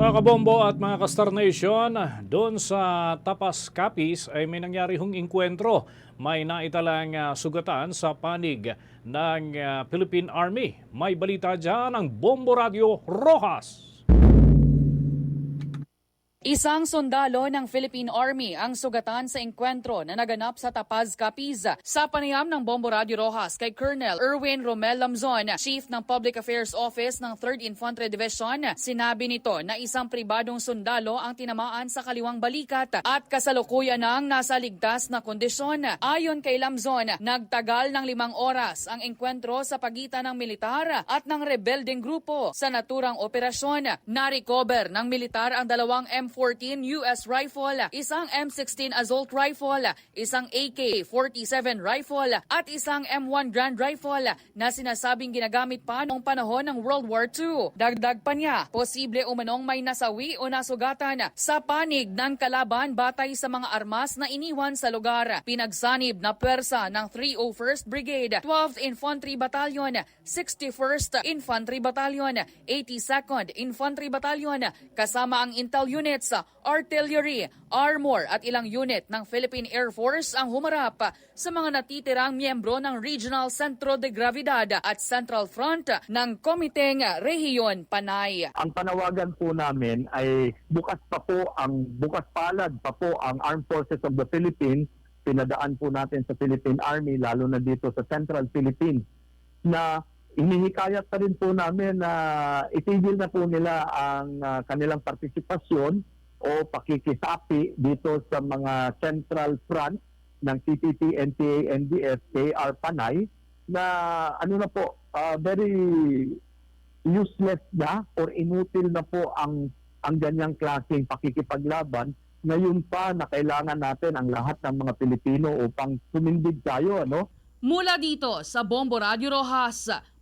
Mga kabombo at mga ka-Star Nation, doon sa Tapas Capiz ay may nangyari hong inkwentro. May naitalang ah, sugatan sa panig ng ah, Philippine Army. May balita dyan ang Bombo Radio Rojas. Isang sundalo ng Philippine Army ang sugatan sa engkwentro na naganap sa Tapaz, Capiz. Sa panayam ng Bombo Radio Rojas kay Colonel Erwin Romel Lamzon, Chief ng Public Affairs Office ng 3rd Infantry Division, sinabi nito na isang pribadong sundalo ang tinamaan sa kaliwang balikat at kasalukuyan ang nasa ligtas na kondisyon. Ayon kay Lamzon, nagtagal ng limang oras ang engkwentro sa pagitan ng militar at ng rebelding grupo. Sa naturang operasyon, na-recover ng militar ang dalawang M14 US rifle, isang M16 Assault rifle, isang AK-47 rifle at isang M1 Grand rifle na sinasabing ginagamit pa noong panahon ng World War II. Dagdag pa niya, posible umanong may nasawi o nasugatan sa panig ng kalaban batay sa mga armas na iniwan sa lugar. Pinagsanib na pwersa ng 301st Brigade, 12th Infantry Battalion, 61st Infantry Battalion, 82nd Infantry Battalion, kasama ang intel units, artillery, armor at ilang unit ng Philippine Air Force ang humarap sa mga natitirang miyembro ng Regional Centro de Gravidad at Central Front ng Komiteng Rehiyon Panay. ang panawagan po namin ay bukas pa po ang bukas palad pa po ang Armed Forces of the Philippines pinadaan po natin sa Philippine Army lalo na dito sa Central Philippines na hinihikayat pa rin po namin na itigil na po nila ang ah, kanilang partisipasyon o pakikisapi dito sa mga central front ng CPP, NPA, NDF, KR Panay na ano na po, ah, very useless na or inutil na po ang ang ganyang klaseng pakikipaglaban. Ngayon pa na kailangan natin ang lahat ng mga Pilipino upang tumindig tayo ano? Mula dito sa Bombo Radio Rojas,